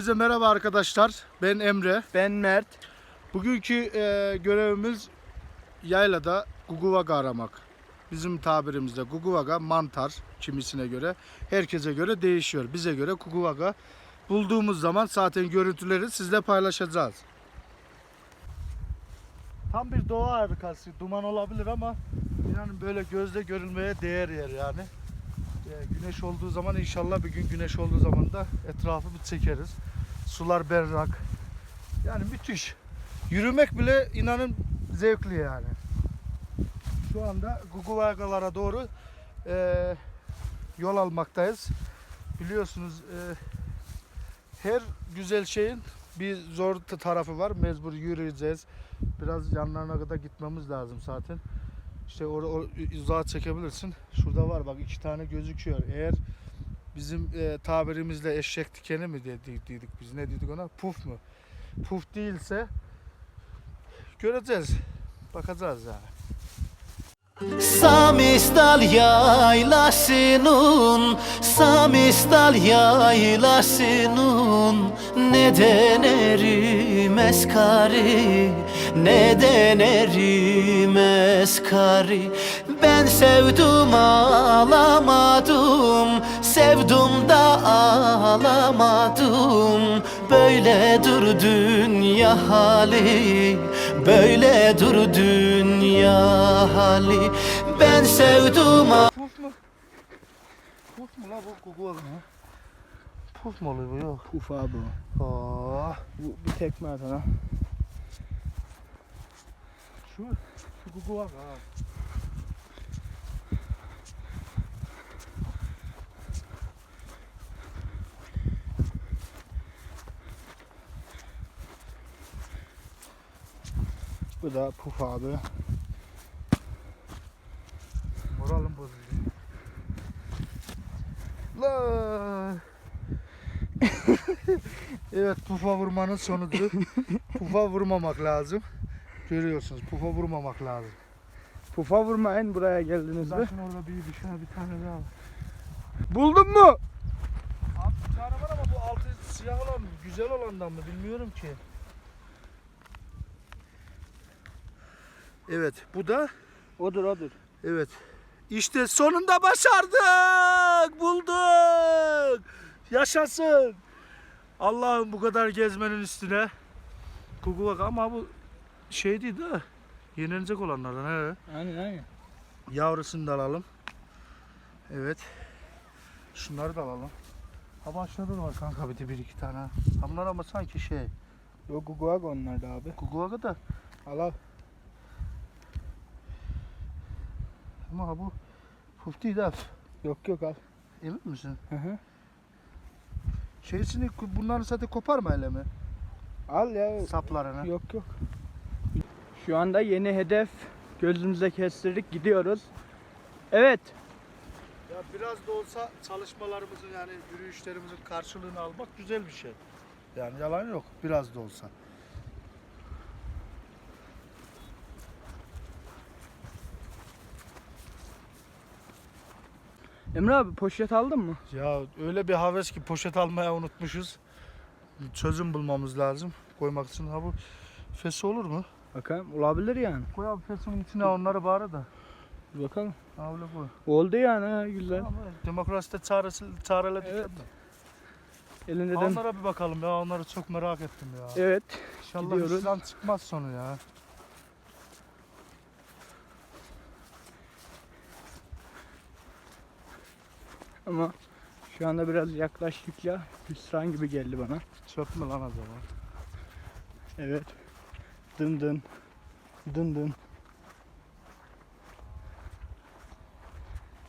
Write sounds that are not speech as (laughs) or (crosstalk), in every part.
Herkese merhaba arkadaşlar. Ben Emre. Ben Mert. Bugünkü e, görevimiz yaylada guguvaga aramak. Bizim tabirimizde guguvaga mantar kimisine göre, herkese göre değişiyor. Bize göre guguvaga bulduğumuz zaman zaten görüntüleri sizle paylaşacağız. Tam bir doğa harikası. Duman olabilir ama inanın böyle gözle görülmeye değer yer yani. E, güneş olduğu zaman inşallah bir gün güneş olduğu zaman da etrafı bir çekeriz. Sular berrak. Yani müthiş. Yürümek bile inanın zevkli yani. Şu anda Guguvagalara doğru e, yol almaktayız. Biliyorsunuz e, her güzel şeyin bir zor tarafı var. Mecbur yürüyeceğiz. Biraz yanlarına kadar gitmemiz lazım zaten. İşte or, or, uzağa çekebilirsin. Şurada var bak iki tane gözüküyor. Eğer bizim e, tabirimizle eşek dikeni mi dedik, dedik biz ne dedik ona? Puf mu? Puf değilse göreceğiz. Bakacağız yani. Samistal yaylasının Samistal yaylasının Neden erimez kari Neden erimez kari Ben sevdim ağlamadım Sevdim da ağlamadım Böyledir dünya hali Böyledir dünya hali Ben sevdim ağ- Puf mu? Puf mu la bu kuku mı? Puf mu oluyor bu yok? Puf abi o. Aa, Bu bir tekme at ona. şu şu kuku var ha. Bu da puf abi. Moralim bozuldu. La. (laughs) evet pufa vurmanın sonucu. pufa vurmamak lazım. Görüyorsunuz pufa vurmamak lazım. Pufa vurmayın buraya geldiniz mi? Zaten orada bir bir tane bir tane daha var. Buldun mu? Abi bir tane var ama bu altı siyah olan mı? Güzel olandan mı bilmiyorum ki. Evet bu da Odur odur. evet. İşte sonunda başardık. Bulduk. Yaşasın. Allah'ım bu kadar gezmenin üstüne. Kuku bak ama bu şey değil de yenilecek olanlardan he. Aynen aynen. Yavrusunu da alalım. Evet. Şunları da alalım. Ha başladı da var kanka bir de bir iki tane. Bunlar ama sanki şey. Yok guguak onlar da abi. Kukuvaga da. Al al. Ama bu puf değil ha. Yok yok al. Emin misin? Hı hı. Şeysini bunların zaten koparma hele mi? Al ya. Saplarını. Yok yok. Şu anda yeni hedef gözümüze kestirdik gidiyoruz. Evet. Ya biraz da olsa çalışmalarımızın yani yürüyüşlerimizin karşılığını almak güzel bir şey. Yani yalan yok biraz da olsa. Emre abi poşet aldın mı? Ya öyle bir haves ki poşet almaya unutmuşuz. Çözüm bulmamız lazım koymak için. Ha bu fesi olur mu? Bakalım olabilir yani. Koy abi fesinin içine onları bari da. Bakalım. Ha öyle koy. Oldu yani ha, güzel. Ama demokraside çaresi, çareledik. Evet. Elinde Ha, de... Onlara bir bakalım ya onları çok merak ettim ya. Evet. İnşallah gidiyoruz. İslam çıkmaz sonu ya. Ama şu anda biraz yaklaştıkça hüsran gibi geldi bana. Çöp mü lan acaba? Evet. Dın dın. Dın dın.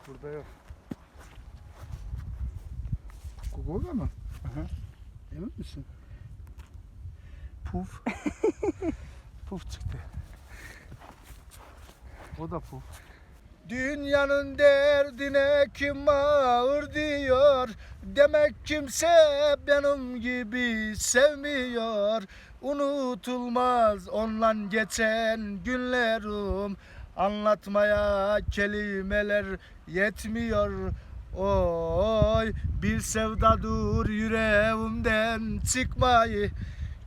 Burada yok. Kukuga mı? Aha. Emin misin? Puf. (laughs) puf çıktı. O da puf. Dünyanın derdine kim ağır diyor? Demek kimse benim gibi sevmiyor. Unutulmaz onunla geçen günlerim. Anlatmaya kelimeler yetmiyor. Oy bir sevdadır yüreğimden çıkmayı.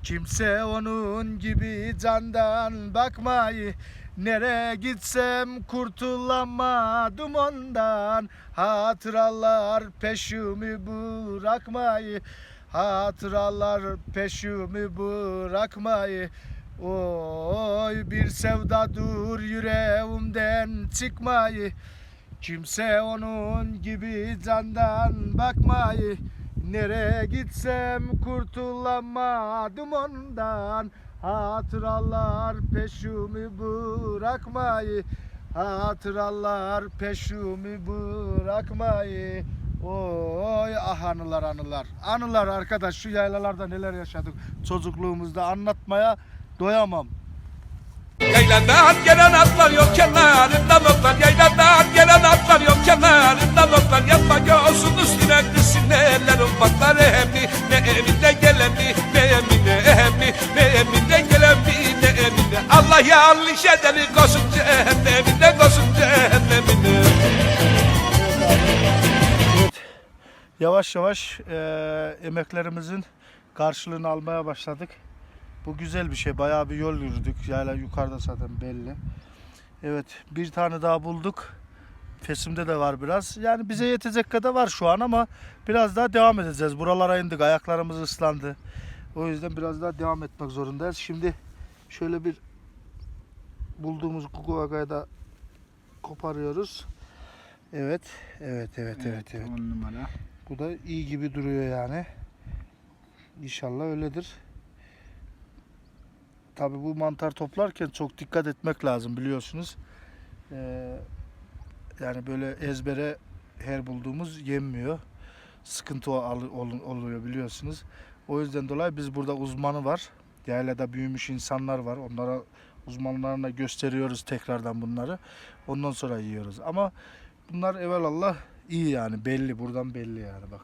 Kimse onun gibi candan bakmayı Nereye gitsem kurtulamadım ondan. Hatıralar peşimi bırakmayı Hatıralar peşimi bırakmayı. Oy bir sevdadır yüreğimden çıkmayı. Kimse onun gibi candan bakmayı. Nereye gitsem kurtulamadım ondan Hatıralar peşimi bırakmayı Hatıralar peşimi bırakmayı. Oy ah anılar anılar. Anılar arkadaş şu yaylalarda neler yaşadık Çocukluğumuzda anlatmaya doyamam. Yayladan gelen atlar yok kenarından otlar Yayladan gelen atlar yok kenarından otlar Yatma göğsün üstüne kısınırlar ufaklar emmi Ne eminde gelen mi ne emine emmi Ne eminde Allah yanlış edeni kosun cehennemine kosun cehennemine Yavaş yavaş eee, emeklerimizin karşılığını almaya başladık. Bu güzel bir şey. Bayağı bir yol yürüdük. Yayla yukarıda zaten belli. Evet bir tane daha bulduk. Fesimde de var biraz. Yani bize yetecek kadar var şu an ama biraz daha devam edeceğiz. Buralara indik. Ayaklarımız ıslandı. O yüzden biraz daha devam etmek zorundayız. Şimdi şöyle bir bulduğumuz kukuvagayı da koparıyoruz. Evet, evet, evet, evet, evet. On numara. Bu da iyi gibi duruyor yani. İnşallah öyledir. Tabi bu mantar toplarken çok dikkat etmek lazım biliyorsunuz. Ee, yani böyle ezbere her bulduğumuz yenmiyor. Sıkıntı oluyor biliyorsunuz. O yüzden dolayı biz burada uzmanı var. Yaylada büyümüş insanlar var. Onlara uzmanlarına gösteriyoruz tekrardan bunları. Ondan sonra yiyoruz. Ama bunlar evelallah iyi yani belli buradan belli yani bak.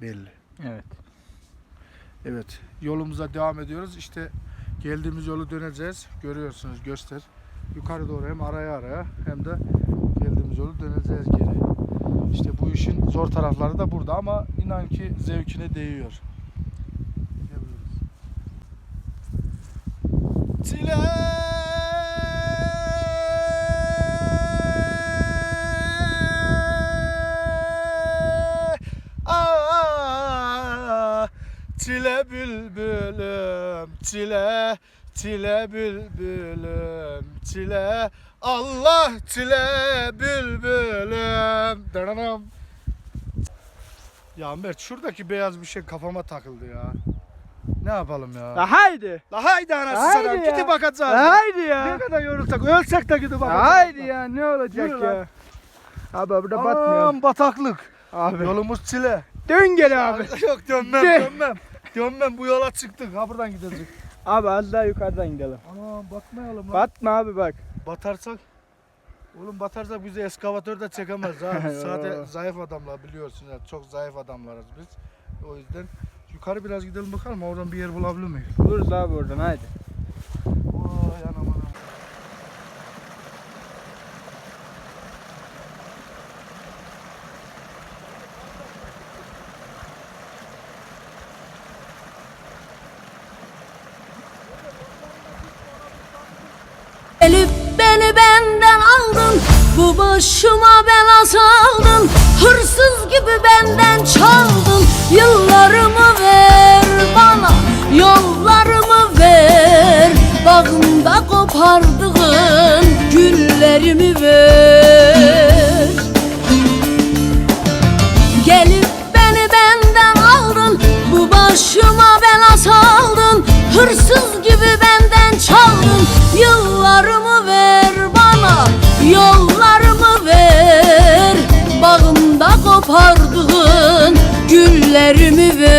Belli. Evet. Evet yolumuza devam ediyoruz. İşte geldiğimiz yolu döneceğiz. Görüyorsunuz göster. Yukarı doğru hem araya araya hem de geldiğimiz yolu döneceğiz geri. İşte bu işin zor tarafları da burada ama inan ki zevkine değiyor. Çile bülbülüm çile çile bülbülüm çile Allah çile bülbülüm Dananam. Ya Mert şuradaki beyaz bir şey kafama takıldı ya. Ne yapalım ya? La haydi. La haydi anası Haydi sana ya. gidip bakacağız. La haydi Ne ya. kadar yorulsak ölsek de gidip bakacağız. Haydi ya ne olacak Yürü ya. lan. Abi burada batmıyor. Aman bataklık. Abi. Yolumuz çile. Dön gel abi. Yok dönmem dönmem. Dönmem bu yola çıktık. Ha buradan gideceğiz. Abi az daha yukarıdan gidelim. Aman batmayalım lan. Batma abi bak. Batarsak Oğlum batarsak bizi eskavatör de çekemez ha. (laughs) Zaten zayıf adamlar biliyorsun ya. Çok zayıf adamlarız biz. O yüzden yukarı biraz gidelim bakalım oradan bir yer bulabilir miyiz? Buluruz abi oradan haydi. Vay anam anam. Gelip beni benden aldın Bu başıma bela saldın Hırsız gibi benden çaldın. Yıllarımı ver bana Yollarımı ver. Bağımda kopardığın Güllerimi ver Güllerimi ver